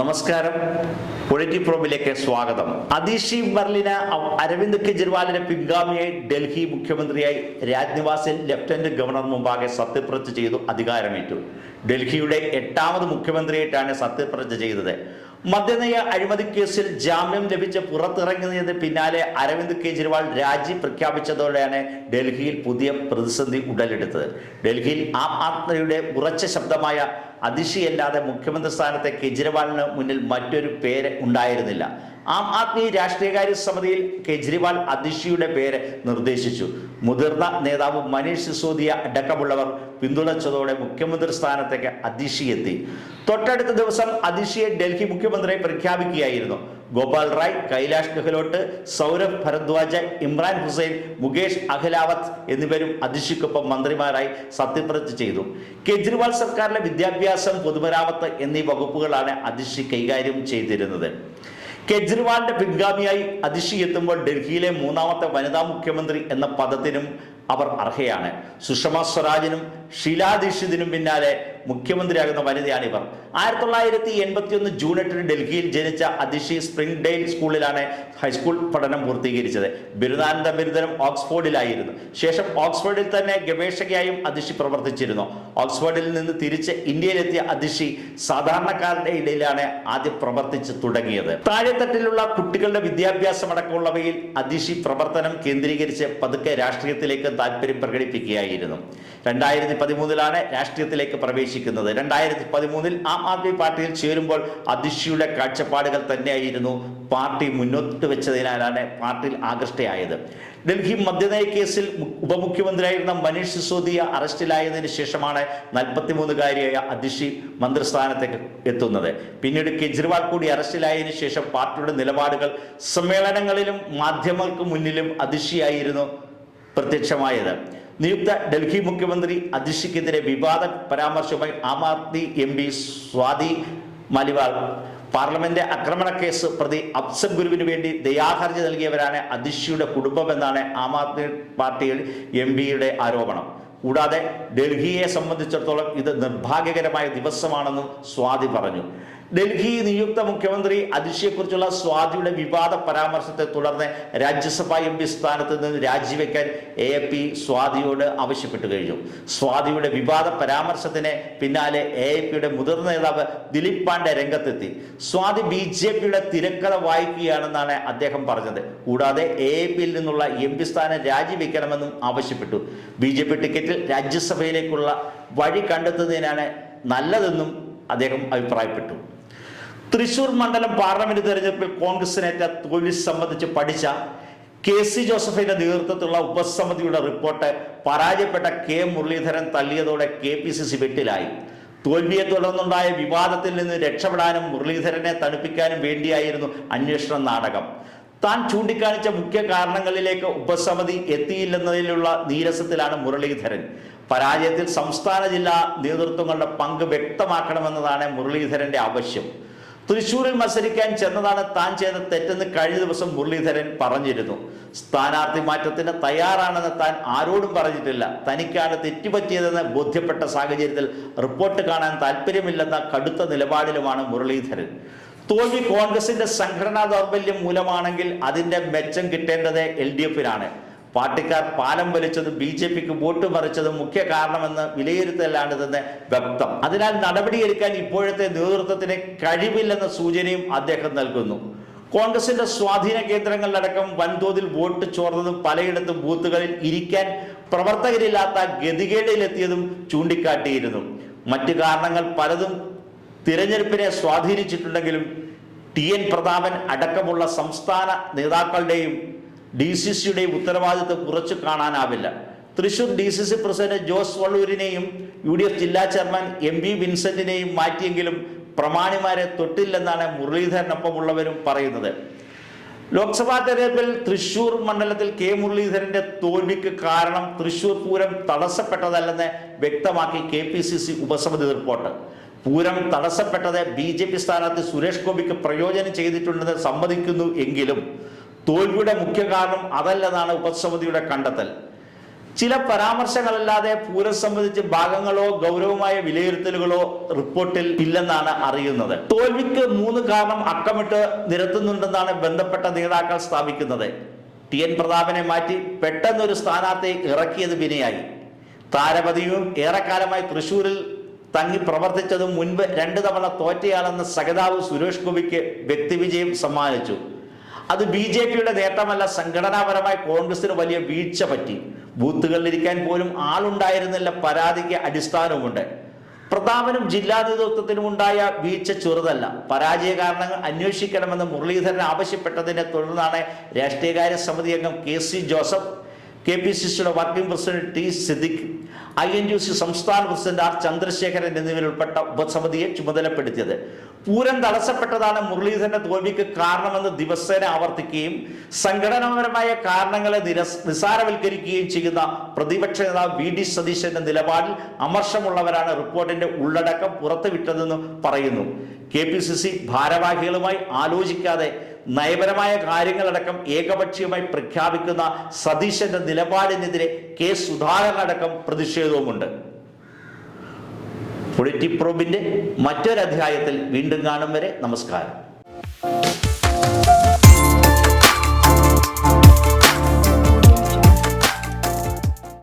നമസ്കാരം. പൊളിറ്റി പ്രോബിലേക്ക് സ്വാഗതം. അതീഷി ബർലിന അരവിന്ദ് കെജ്രിവാളിന്റെ പിൻഗാമിയായി ഡൽഹി മുഖ്യമന്ത്രിയായി രാജ്നിവാസിൽ ലഫ്റ്റനന്റ് ഗവർണർ മുമ്പാകെ സത്യപ്രതിജ്ഞ ചെയ്തു അധികാരമേറ്റു. ഡൽഹിയുടെ എട്ടാമത് മുഖ്യമന്ത്രിയായിട്ടാണ് സത്യപ്രതിജ്ഞ ചെയ്തത്. മദ്യനയ അഴിമതി കേസിൽ ജാമ്യം ലഭിച്ച് പുറത്തിറങ്ങിയതിന് പിന്നാലെ അരവിന്ദ് കെജ്രിവാൾ രാജി പ്രഖ്യാപിച്ചതോടെയാണ് ഡൽഹിയിൽ പുതിയ പ്രതിസന്ധി ഉടലെടുത്തത്. ഡൽഹിയിൽ ആം ആദ്മിയുടെ ഉറച്ച ശബ്ദമായ അതിശയല്ലാതെ മുഖ്യമന്ത്രി സ്ഥാനത്തെ കെജ്രിവാളിന് മുന്നിൽ മറ്റൊരു പേര് ഉണ്ടായിരുന്നില്ല. ആം ആദ്മി രാഷ്ട്രീയകാര്യ സമിതിയിൽ കെജ്രിവാൾ അതിഷിയുടെ പേര് നിർദ്ദേശിച്ചു. മുതിർന്ന നേതാവ് മനീഷ് സിസോദിയ അടക്കമുള്ളവർ പിന്തുണച്ചതോടെ മുഖ്യമന്ത്രി സ്ഥാനത്തേക്ക് അതിഷി എത്തി തൊട്ടടുത്ത ദിവസം അതിഷിയെ ഡൽഹി മുഖ്യമന്ത്രിയെ പ്രഖ്യാപിക്കുകയായിരുന്നു. ഗോപാൽ റായ് കൈലാഷ് ഗെഹ്ലോട്ട് സൗരഭ് ഭരദ്വാജ് ഇമ്രാൻ ഹുസൈൻ മുകേഷ് അഖിലാവത്ത് എന്നിവരും അതിഷിക്കൊപ്പം മന്ത്രിമാരായി സത്യപ്രതിജ്ഞ ചെയ്തു. കെജ്രിവാൾ സർക്കാരിലെ വിദ്യാഭ്യാസം പൊതുമരാമത്ത് എന്നീ വകുപ്പുകളാണ് അതിഷി കൈകാര്യം ചെയ്തിരുന്നത്. കെജ്രിവാളിന്റെ പിൻഗാമിയായി അതിഷി എത്തുമ്പോൾ ഡൽഹിയിലെ മൂന്നാമത്തെ വനിതാ മുഖ്യമന്ത്രി എന്ന പദത്തിനും അവർ അർഹയാണ്. സുഷമ സ്വരാജിനും ഷീലാ ദീക്ഷിതിനും പിന്നാലെ മുഖ്യമന്ത്രിയാകുന്ന വനിതയാണ് ഇവർ. ആയിരത്തി തൊള്ളായിരത്തി എൺപത്തി ഒന്ന് ജൂൺ എട്ടിന് ഡൽഹിയിൽ ജനിച്ച അതിഷി സ്പ്രിംഗ് ഡെയിൽ സ്കൂളിലാണ് ഹൈസ്കൂൾ പഠനം പൂർത്തീകരിച്ചത്. ബിരുദാനന്ദ ബിരുദനം ഓക്സ്ഫോർഡിലായിരുന്നു. ശേഷം ഓക്സ്ഫോർഡിൽ തന്നെ ഗവേഷകയായും അതിഷി പ്രവർത്തിച്ചിരുന്നു. ഓക്സ്ഫോർഡിൽ നിന്ന് തിരിച്ച് ഇന്ത്യയിലെത്തിയ അതിഷി സാധാരണക്കാരുടെ ഇടയിലാണ് ആദ്യം പ്രവർത്തിച്ച് തുടങ്ങിയത്. താഴെത്തട്ടിലുള്ള കുട്ടികളുടെ വിദ്യാഭ്യാസം അടക്കമുള്ളവയിൽ അതിഷി പ്രവർത്തനം കേന്ദ്രീകരിച്ച് പതുക്കെ രാഷ്ട്രീയത്തിലേക്ക് താല്പര്യം പ്രകടിപ്പിക്കുകയായിരുന്നു. രണ്ടായിരത്തി പതിമൂന്നിലാണ് രാഷ്ട്രീയത്തിലേക്ക് പ്രവേശിക്കുന്നത്. രണ്ടായിരത്തി പതിമൂന്നിൽ ആം ആദ്മി പാർട്ടിയിൽ ചേരുമ്പോൾ അതിഷിയുടെ കാഴ്ചപ്പാടുകൾ തന്നെയായിരുന്നു പാർട്ടി മുന്നോട്ട് വെച്ചതിനാലാണ് പാർട്ടിയിൽ ആകൃഷ്ടയായത്. ഡൽഹി മദ്യനയ കേസിൽ ഉപമുഖ്യമന്ത്രിയായിരുന്ന മനീഷ് സിസോദിയ അറസ്റ്റിലായതിനു ശേഷമാണ് നാൽപ്പത്തിമൂന്നുകാരിയായ അതിഷി മന്ത്രിസ്ഥാനത്തേക്ക് എത്തുന്നത്. പിന്നീട് കെജ്രിവാൾ കൂടി അറസ്റ്റിലായതിനു ശേഷം പാർട്ടിയുടെ നിലപാടുകൾ സമ്മേളനങ്ങളിലും മാധ്യമങ്ങൾക്ക് മുന്നിലും അതിഷിയായിരുന്നു പ്രത്യക്ഷമായത്. നിയുക്ത ഡൽഹി മുഖ്യമന്ത്രി അതിഷിക്കെതിരെ വിവാദ. പരാമർശവുമായി Aam Aadmi M P Swati Maliwal. Parliament ആക്രമണ കേസ് പ്രതി അഫ്സൽ ഗുരുവിന് വേണ്ടി ദയാഹർജി നൽകിയവരാണ് അതിഷിയുടെ കുടുംബമെന്നാണ് ആം ആദ്മി പാർട്ടിയിൽ എം പിയുടെ ആരോപണം. കൂടാതെ ഡൽഹിയെ സംബന്ധിച്ചിടത്തോളം ഇത് നിർഭാഗ്യകരമായ ദിവസമാണെന്നും സ്വാതി പറഞ്ഞു. ഡൽഹി നിയുക്ത മുഖ്യമന്ത്രി അതിഷിയെക്കുറിച്ചുള്ള സ്വാതിയുടെ വിവാദ പരാമർശത്തെ തുടർന്ന് രാജ്യസഭാ എം പി സ്ഥാനത്ത് നിന്ന് രാജിവെക്കാൻ എ പി സ്വാതിയോട് ആവശ്യപ്പെട്ടു കഴിഞ്ഞു. സ്വാതിയുടെ വിവാദ പരാമർശത്തിന് പിന്നാലെ എ പിയുടെ മുതിർന്ന നേതാവ് ദിലീപ് പാണ്ഡെ രംഗത്തെത്തി. സ്വാതി ബി ജെ പിയുടെ തിരക്കഥ വായിക്കുകയാണെന്നാണ് അദ്ദേഹം പറഞ്ഞത്. കൂടാതെ എ പിയിൽ നിന്നുള്ള എം പി സ്ഥാനം രാജിവെക്കണമെന്നും ആവശ്യപ്പെട്ടു. ബി ജെ പി ടിക്കറ്റിൽ രാജ്യസഭയിലേക്കുള്ള വഴി കണ്ടെത്തുന്നതിനാണ് നല്ലതെന്നും അദ്ദേഹം അഭിപ്രായപ്പെട്ടു. തൃശൂർ മണ്ഡലം പാർലമെന്റ് തെരഞ്ഞെടുപ്പിൽ കോൺഗ്രസിനേറ്റ തോൽവി സംബന്ധിച്ച് പഠിച്ച കെ സി ജോസഫിന്റെ നേതൃത്വത്തിലുള്ള ഉപസമിതിയുടെ റിപ്പോർട്ട് പരാജയപ്പെട്ട കെ മുരളീധരൻ തള്ളിയതോടെ കെ പി സി സി വെട്ടിലായി. തോൽവിയെ തുടർന്നുണ്ടായ വിവാദത്തിൽ നിന്ന് രക്ഷപ്പെടാനും മുരളീധരനെ തണുപ്പിക്കാനും വേണ്ടിയായിരുന്നു അന്വേഷണ നാടകം. താൻ ചൂണ്ടിക്കാണിച്ച മുഖ്യ കാരണങ്ങളിലേക്ക് ഉപസമിതി എത്തിയില്ലെന്നതിലുള്ള നീരസത്തിലാണ് മുരളീധരൻ. പരാജയത്തിൽ സംസ്ഥാന ജില്ലാ നേതൃത്വങ്ങളുടെ പങ്ക് വ്യക്തമാക്കണമെന്നതാണ് മുരളീധരന്റെ ആവശ്യം. തൃശൂരിൽ മത്സരിക്കാൻ ചെന്നതാണ് താൻ ചെയ്ത തെറ്റെന്ന് കഴിഞ്ഞ ദിവസം മുരളീധരൻ പറഞ്ഞിരുന്നു. സ്ഥാനാർത്ഥി മാറ്റത്തിന് തയ്യാറാണെന്ന് താൻ ആരോടും പറഞ്ഞിട്ടില്ല. തനിക്കാണ് തെറ്റുപറ്റിയതെന്ന് ബോധ്യപ്പെട്ട സാഹചര്യത്തിൽ റിപ്പോർട്ട് കാണാൻ താല്പര്യമില്ലെന്ന കടുത്ത നിലപാടിലുമാണ് മുരളീധരൻ. തോൽവി കോൺഗ്രസിന്റെ സംഘടനാ ദൗർബല്യം മൂലമാണെങ്കിൽ അതിന്റെ മെച്ചം കിട്ടേണ്ടത് എൽ ഡി എഫിനാണ്. പാർട്ടിക്കാർ പാലം വലിച്ചതും ബി ജെ പിക്ക് വോട്ട് മറിച്ചതും മുഖ്യ കാരണമെന്ന് വിലയിരുത്തലാണിതെന്ന് വ്യക്തം. അതിനാൽ നടപടിയെടുക്കാൻ ഇപ്പോഴത്തെ നേതൃത്വത്തിന് കഴിവില്ലെന്ന സൂചനയും അദ്ദേഹം നൽകുന്നു. കോൺഗ്രസിന്റെ സ്വാധീന കേന്ദ്രങ്ങളിലടക്കം വൻതോതിൽ വോട്ട് ചോർന്നതും പലയിടത്തും ബൂത്തുകളിൽ ഇരിക്കാൻ പ്രവർത്തകരില്ലാത്ത ഗതികേടിലെത്തിയതും ചൂണ്ടിക്കാട്ടിയിരുന്നു. മറ്റു കാരണങ്ങൾ പലതും തിരഞ്ഞെടുപ്പിനെ സ്വാധീനിച്ചിട്ടുണ്ടെങ്കിലും ടി എൻ പ്രതാപൻ അടക്കമുള്ള സംസ്ഥാന നേതാക്കളുടെയും ഡി സി സിയുടെ ഉത്തരവാദിത്വം കുറച്ചു കാണാനാവില്ല. Thrissur D C C president Jose വള്ളൂരിനെയും U D F ജില്ലാ ചെയർമാൻ എം വി വിൻസെന്റിനെയും മാറ്റിയെങ്കിലും പ്രമാണിമാരെ തൊട്ടില്ലെന്നാണ് മുരളീധരനൊപ്പമുള്ളവരും പറയുന്നത്. ലോക്സഭാ തെരഞ്ഞെടുപ്പിൽ തൃശൂർ മണ്ഡലത്തിൽ കെ മുരളീധരന്റെ തോൽവിക്ക് കാരണം തൃശൂർ പൂരം തടസ്സപ്പെട്ടതല്ലെന്ന് വ്യക്തമാക്കി കെ പി സി സി ഉപസമിതി റിപ്പോർട്ട്. പൂരം തടസ്സപ്പെട്ടത് ബി ജെ പി സ്ഥാനാർത്ഥി സുരേഷ് ഗോപിക്ക് പ്രയോജനം ചെയ്തിട്ടുണ്ടെന്ന് സമ്മതിക്കുന്നു എങ്കിലും തോൽവിയുടെ മുഖ്യ കാരണം അതല്ലെന്നാണ് ഉപസമിതിയുടെ കണ്ടെത്തൽ. ചില പരാമർശങ്ങളല്ലാതെ പൂരം സംബന്ധിച്ച് ഭാഗങ്ങളോ ഗൗരവമായ വിലയിരുത്തലുകളോ റിപ്പോർട്ടിൽ ഇല്ലെന്നാണ് അറിയുന്നത്. തോൽവിക്ക് മൂന്ന് കാരണം അക്കമിട്ട് നിരത്തുന്നുണ്ടെന്നാണ് ബന്ധപ്പെട്ട നേതാക്കൾ സ്ഥാപിക്കുന്നത്. ടി എൻ പ്രതാപനെ മാറ്റി പെട്ടെന്നൊരു സ്ഥാനാർത്ഥി ഇറക്കിയത് വിനയായി. താരപതിയും ഏറെക്കാലമായി തൃശൂരിൽ തങ്ങി പ്രവർത്തിച്ചതും മുൻപ് രണ്ട് തവണ തോറ്റയാളെന്ന സഹതാവ് സുരേഷ് ഗോപിക്ക് വ്യക്തിവിജയം സമ്മാനിച്ചു. അത് ബി ജെ പിയുടെ നേട്ടമല്ല സംഘടനാപരമായി കോൺഗ്രസിന് വലിയ വീഴ്ച പറ്റി. ബൂത്തുകളിലിരിക്കാൻ പോലും ആളുണ്ടായിരുന്നില്ല പരാതിക്ക് അടിസ്ഥാനവുമുണ്ട്. പ്രതാപനും ജില്ലാ നേതൃത്വത്തിനും ഉണ്ടായ വീഴ്ച ചെറുതല്ല. പരാജയ കാരണങ്ങൾ അന്വേഷിക്കണമെന്ന് മുരളീധരൻ ആവശ്യപ്പെട്ടതിനെ തുടർന്നാണ് രാഷ്ട്രീയകാര്യ സമിതി അംഗം K C Joseph K P C സിയുടെ working president T Siddique I N U C സംസ്ഥാന പ്രസിഡന്റ് ആർ ചന്ദ്രശേഖരൻ എന്നിവരുൾപ്പെട്ട ഉപസമിതിയെ ചുമതലപ്പെടുത്തിയത്. പൂരം തടസ്സപ്പെട്ടതാണ് മുരളീധരന്റെ തോൽവിക്ക് കാരണമെന്ന് ദിവസേന ആവർത്തിക്കുകയും സംഘടനാപരമായ കാരണങ്ങളെ നിരസ് നിസാരവൽക്കരിക്കുകയും ചെയ്യുന്ന പ്രതിപക്ഷ നേതാവ് വി ഡി സതീശന്റെ നിലപാടിൽ അമർഷമുള്ളവരാണ് റിപ്പോർട്ടിന്റെ ഉള്ളടക്കം പുറത്തുവിട്ടതെന്ന് പറയുന്നു. കെ പി സി സി ഭാരവാഹികളുമായി ആലോചിക്കാതെ നയപരമായ കാര്യങ്ങളടക്കം ഏകപക്ഷീയമായി പ്രഖ്യാപിക്കുന്ന സതീശന്റെ നിലപാടിനെതിരെ കെ സുധാകരനടക്കം പ്രതിഷേധവുമുണ്ട്. പൊളിറ്റിപ്രോബിന്റെ മറ്റൊരധ്യായത്തിൽ വീണ്ടും കാണും വരെ. നമസ്കാരം.